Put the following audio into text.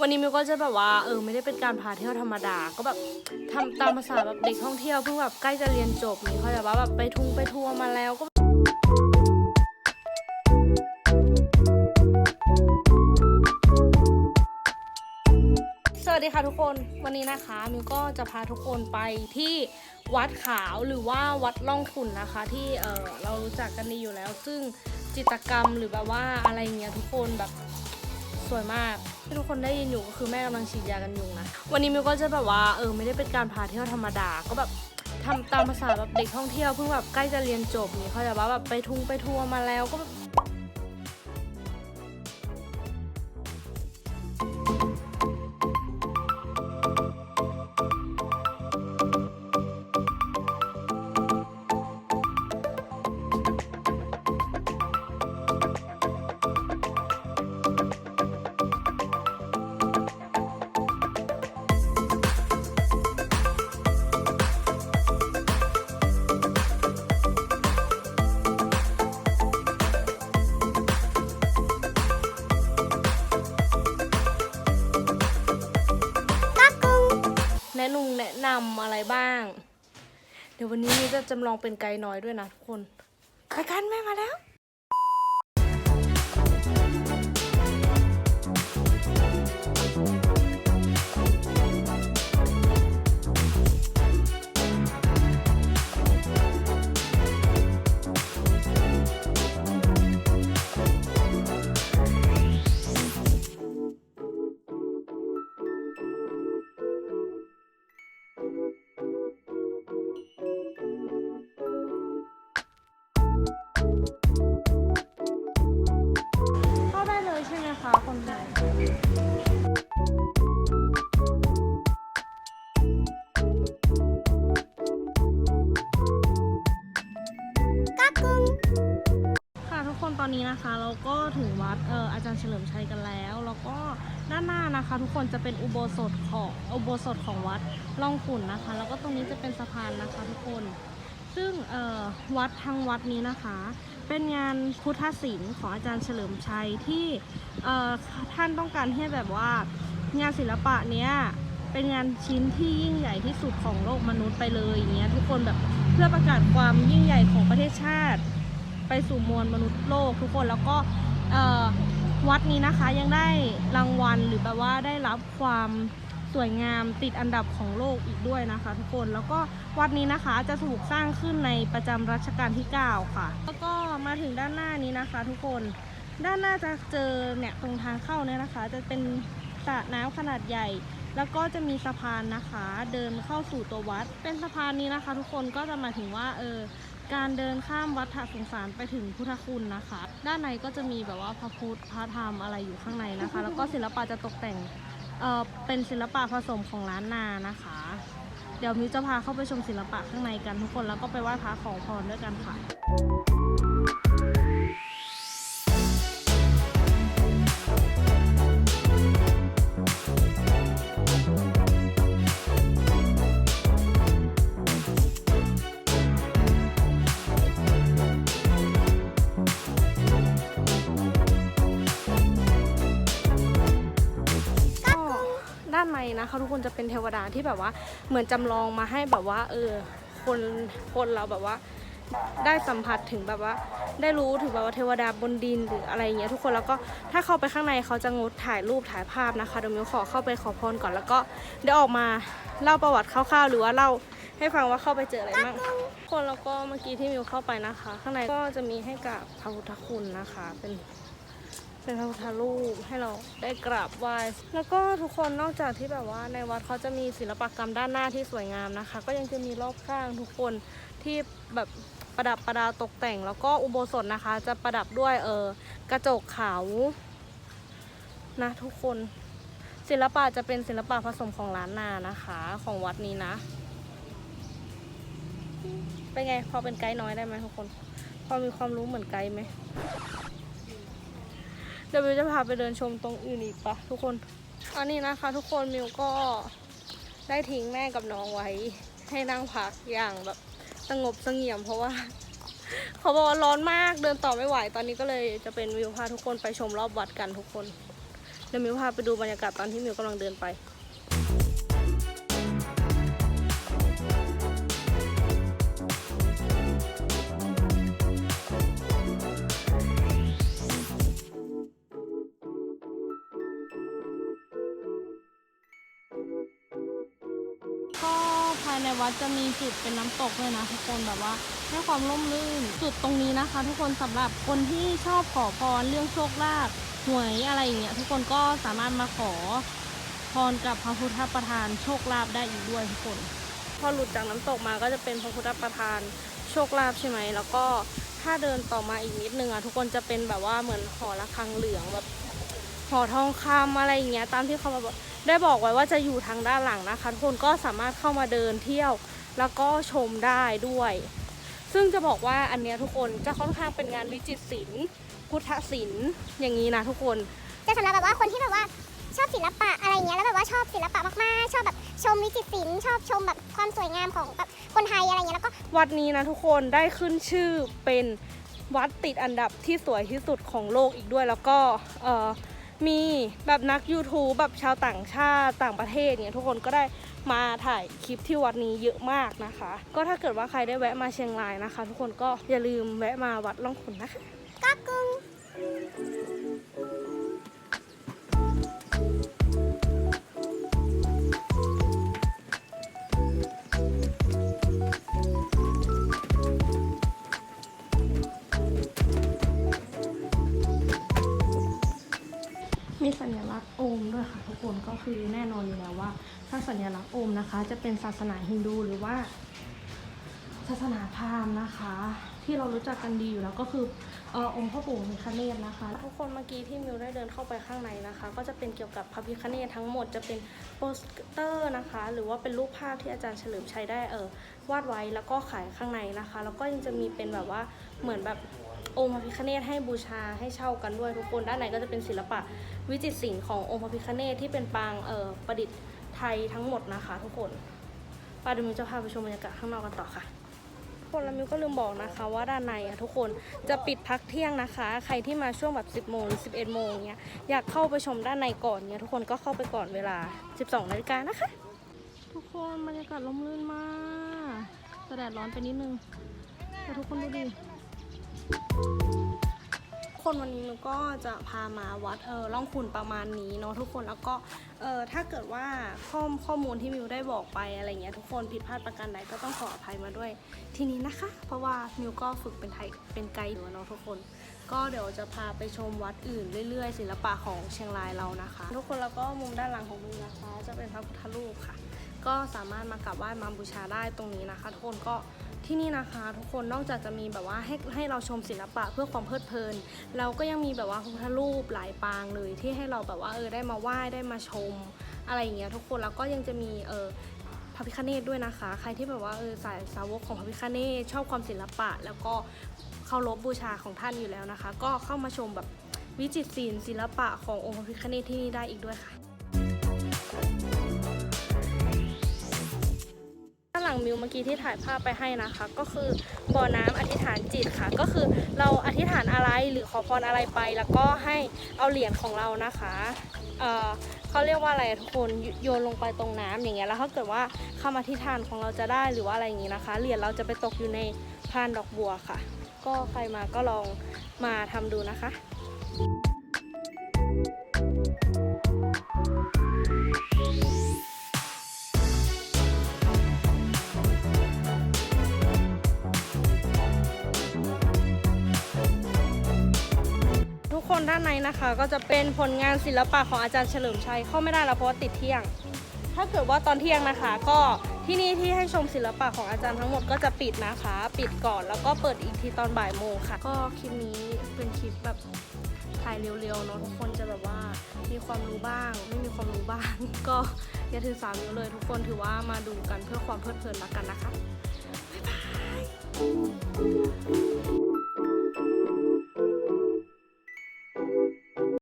วันนี้มิวก็จะแบบว่าเออไม่ได้เป็นการพาเที่ยวธรรมดา ก็แบบทำตามภาษาแบบเด็กท่องเที่ยวเพิ่งแบบใกล้จะเรียนจบนี่เขาจะว่าแบบไปทุงไปทัวร์มาแล้วก็สวัสดีค่ะทุกคนวันนี้นะคะมิวก็จะพาทุกคนไปที่วัดขาวหรือว่าวัดล่องขุนนะคะ ที่เออเรารู้จักกันดีอยู่แล้ว ซึ่ง จิตรกรรมหรือแบบว่าอะไรเงี้ยทุกคนแบบสวยมากที่ทุกคนได้ยินอยู่ก็คือแม่กำลังฉีดยากันยุงนะวันนี้มิวก็จะแบบว่าเออไม่ได้เป็นการพาเที่ยวธรรมดาก็แบบทำตามภาษาแบบเด็กท่องเที่ยวเพิ่งแบบใกล้จะเรียนจบนี่เขาจะว่าแบบไปทุงไปทัวร์มาแล้วก็แบบ เดี๋ยววันนี้มิวจะจำลองเป็นไกด์น้อยด้วยนะทุกคนไปกันแม่มาแล้ว อนนี้นะคะเราก็ถึงวัดเอออาจารย์เฉลิมชัยกันแล้ว แล้วก็ด้านหน้านะคะ ทุกคนจะเป็นอุโบสถของอุโบสถของวัดล่องขุนนะคะ แล้วก็ตรงนี้จะเป็นสะพานนะคะ ทุกคน ซึ่งเออวัดทางวัดนี้นะคะ เป็นงานพุทธศิลป์ของอาจารย์เฉลิมชัยที่เออท่านต้องการให้แบบว่างานศิลปะเนี้ยเป็นงานชิ้นที่ยิ่งใหญ่ที่สุดของโลกมนุษย์ไปเลยอย่างเงี้ยทุกคนแบบเพื่อประกาศความยิ่งใหญ่ของประเทศชาติ ไปสู่มวลมนุษย์โลกทุกคนแล้วก็วัดนี้นะคะยังได้รางวัลหรือแบบว่าได้รับความสวยงามติดอันดับของโลกอีกด้วยนะคะ ทุกคนแล้วก็วัดนี้นะคะจะถูกสร้างขึ้นในประจำรัชกาลที่ 9 ค่ะ แล้วก็มาถึงด้านหน้านี้นะคะ ทุกคนด้านหน้าจะเจอเนี่ยตรงทางเข้าเนี่ยนะคะ จะเป็นสระน้ำขนาดใหญ่ แล้วก็จะมีสะพานนะคะ เดินเข้าสู่ตัววัด เป็นสะพานนี้นะคะ ทุกคนก็จะหมายถึงว่าเออ การเดินข้ามวัดถาสงสารไปถึงพุทธคุณนะคะ ด้านในก็จะมีแบบว่าพระพุทธพระธรรมอะไรอยู่ข้างในนะคะ แล้วก็ศิลปะจะตกแต่งเออเป็นศิลปะผสมของร้านนานะคะ เดี๋ยวมิวจะพาเข้าไปชมศิลปะข้างในกันทุกคนแล้วก็ไปไหว้พระขอพรด้วยกันค่ะานในนะคะทุกคนจะเป็นเทวดาที่แบบว่าเหมือนจำลองมาให้แบบว่า เออ คนคนเราแบบว่าได้สัมผัสถึงแบบว่า ได้รู้ถึงแบบว่าเทวดาบนดินหรืออะไรอย่างเงี้ยทุกคนแล้วก็ถ้าเข้าไปข้างในเขาจะงดถ่ายรูปถ่ายภาพนะคะเดี๋ยวมิวขอเข้าไปขอพรก่อนแล้วก็เดี๋ยวออกมาเล่าประวัติคร่าวๆ หรือว่าเล่าให้ฟังว่าเข้าไปเจออะไรบ้างคนแล้วก็เมื่อกี้ที่มิวเข้าไปนะคะ ข้างในก็จะมีให้กับพระพุทธคุณนะคะ เป็น เป็นพระพุทธรูปให้เราได้กราบไหว้แล้วก็ทุกคนนอกจากที่แบบว่าในวัดเขาจะมีศิลปกรรมด้านหน้าที่สวยงามนะคะ ก็ยังจะมีรอบข้างทุกคนที่แบบประดับประดาตกแต่ง แล้วก็อุโบสถนะคะ จะประดับด้วยเออกระจกขาวนะทุกคนศิลปะจะเป็นศิลปะผสมของล้านนานะคะ ของวัดนี้นะ เป็นไงพอเป็นไกด์น้อยได้ไหมทุกคน พอมีความรู้เหมือนไกด์ไหม เดี๋ยวมิวจะพาไปเดินชมตรงอื่นอีกปะทุกคนอันนี้นะคะ ทุกคนมิวก็ได้ทิ้งแม่กับน้องไว้ ให้นั่งพักอย่างแบบสงบเสงี่ยมเพราะว่า เขาบอกว่าร้อนมากเดินต่อไม่ไหว ตอนนี้ก็เลยจะเป็นมิวพาทุกคนไปชมรอบวัดกันทุกคนเดี๋ยวมิวพาไปดูบรรยากาศตอนที่มิวกำลังเดินไป วัดจะมีจุดเป็นน้ำตกเลยนะทุกคนแบบว่าให้ความร่มรื่นจุดตรงนี้นะคะ ทุกคนสำหรับคนที่ชอบขอพรเรื่องโชคลาภหวยอะไรอย่างเงี้ยทุกคนก็สามารถมาขอพรกับพระพุทธประธานโชคลาภได้อีกด้วยทุกคน พอหลุดจากน้ำตกมาก็จะเป็นพระพุทธประธานโชคลาภใช่ไหมแล้วก็ถ้าเดินต่อมาอีกนิดนึงอะทุกคนจะเป็นแบบว่าเหมือนหอระฆังเหลืองแบบหอทองคำอะไรอย่างเงี้ยตามที่เขาแบบ ได้บอกไว้ว่าจะอยู่ทางด้านหลังนะคะทุกคนก็สามารถเข้ามาเดินเที่ยวแล้วก็ชมได้ด้วย ซึ่งจะบอกว่าอันเนี้ยทุกคนจะค่อนข้างเป็นงานวิจิตรศิลป์พุทธศิลป์อย่างนี้นะทุกคน จะสำหรับแบบว่าคนที่แบบว่าชอบศิลปะอะไรอย่างเงี้ยแล้วแบบว่าชอบศิลปะมากๆ ชอบแบบชมวิจิตรศิลป์ชอบชมแบบความสวยงามของแบบคนไทยอะไรเงี้ยแล้วก็วัดนี้นะทุกคนได้ขึ้นชื่อเป็นวัดติดอันดับที่สวยที่สุดของโลกอีกด้วยแล้วก็เอ่อ มีแบบนัก YouTube แบบชาวต่างชาติต่างประเทศเนี่ยทุกคนก็ได้มาถ่ายคลิปที่วัดนี้เยอะมากนะคะ ก็ถ้าเกิดว่าใครได้แวะมาเชียงรายนะคะ ทุกคนก็อย่าลืมแวะมาวัดล่องขุนนะคะกักึ่ง มีสัญลักษณ์โอมด้วยค่ะทุกคนก็คือแน่นอนอยู่แล้วว่า ถ้าสัญลักษณ์โอมนะคะ จะเป็นศาสนาฮินดูหรือว่า ศาสนาพราหมณ์นะคะ ที่เรารู้จักกันดีอยู่แล้วก็คืออองค์พ่อปู่พระพิฆเนศนะคะ ทุกคนเมื่อกี้ที่มิวได้เดินเข้าไปข้างในนะคะ ก็จะเป็นเกี่ยวกับพระพิฆเนศทั้งหมดจะเป็นโปสเตอร์นะคะ หรือว่าเป็นรูปภาพที่อาจารย์เฉลิมชัยได้เออวาดไว้แล้วก็ขายข้างในนะคะ แล้วก็ยังจะมีเป็นแบบว่าเหมือนแบบ องค์พระพิฆเนศให้บูชาให้เช่ากันด้วยทุกคนด้านในก็จะเป็นศิลปะวิจิตรศิลป์ขององค์พระพิฆเนศที่เป็นปางเออประดิษฐ์ไทยทั้งหมดนะคะทุกคนปาเดยวมิวจะพาไปชมบรรยากาศข้างนอกกันต่อค่ะคนแล้วมิวก็ลืมบอกนะคะว่าด้านในอะทุกคนจะปิดพักเที่ยงนะคะ ใครที่มาช่วงแบบ 10โมงหรือ11โมงเนี้ยอยากเข้าไปชมด้านในก่อนเนี้ยทุกคนก็เข้าไปก่อนเวลา 12นาฬิกานะคะ ทุกคนบรรยากาศลมลื่นมากแต่แดดร้อนไปนิดนึงแต่ทุกคนดูดิ คนวันนี้มิวก็จะพามาวัดเออล่องขุนประมาณนี้เนาะทุกคนแล้วก็เออถ้าเกิดว่าข้อข้อมูลที่มิวได้บอกไปอะไรเงี้ยทุกคนผิดพลาดประการใดก็ต้องขออภัยมาด้วยทีนี้นะคะ เพราะว่ามิวก็ฝึกเป็นไทยเป็นไกด์อยู่เนาะทุกคน ก็เดี๋ยวจะพาไปชมวัดอื่นเรื่อยๆ ศิลปะของเชียงรายเรานะคะ ทุกคนแล้วก็มุมด้านหลังของมิวนะคะ จะเป็นพระพุทธรูปค่ะ ก็สามารถมากราบไหว้มาบูชาได้ตรงนี้นะคะทุกคนก็ ที่นี่นะคะทุกคนนอกจากจะมีแบบว่าให้ให้เราชมศิลปะเพื่อความเพลิดเพลิน เราก็ยังมีแบบว่าพระพุทธรูปหลายปางเลยที่ให้เราแบบว่าเออได้มาไหว้ได้มาชม อะไรอย่างเงี้ยทุกคนแล้วก็ยังจะมีเออพระพิคเนตด้วยนะคะ ใครที่แบบว่าเออสายสาวกของพระพิคเนตชอบความศิลปะ แล้วก็เคารพบูชาของท่านอยู่แล้วนะคะ ก็เข้ามาชมแบบวิจิตรศิลป์ศิลปะขององค์พระพิคเนตที่นี่ได้อีกด้วยค่ะ มิวเมื่อกี้ที่ถ่ายภาพไปให้นะคะ ก็คือบ่อน้ำอธิษฐานจิตค่ะ ก็คือเราอธิษฐานอะไรหรือขอพรอะไรไป แล้วก็ให้เอาเหรียญของเรานะคะเอ่อเขาเรียกว่าอะไรทุกคนโยนลงไปตรงน้ำอย่างเงี้ยแล้วถ้าเกิดว่าคำอธิษฐานของเราจะได้หรือว่าอะไรอย่างงี้นะคะเหรียญเราจะไปตกอยู่ในพานดอกบัวค่ะ ก็ใครมาก็ลองมาทำดูนะคะ คนด้านในนะคะ ก็จะเป็นผลงานศิลปะของอาจารย์เฉลิมชัยเข้าไม่ได้แล้วเพราะว่าติดเที่ยง ถ้าเกิดว่าตอนเที่ยงนะคะ ก็ที่นี่ที่ให้ชมศิลปะของอาจารย์ทั้งหมดก็จะปิดนะคะ ปิดก่อนแล้วก็เปิดอีกทีตอนบ่ายโมงค่ะ ก็คลิปนี้เป็นคลิปแบบถ่ายเร็วๆเนาะทุกคนจะแบบว่ามีความรู้บ้าง ไม่มีความรู้บ้าง ก็อย่าถือสามนิ้วเลย ทุกคนถือว่ามาดูกันเพื่อความเพลิดเพลินละกันนะคะบ๊ายบาย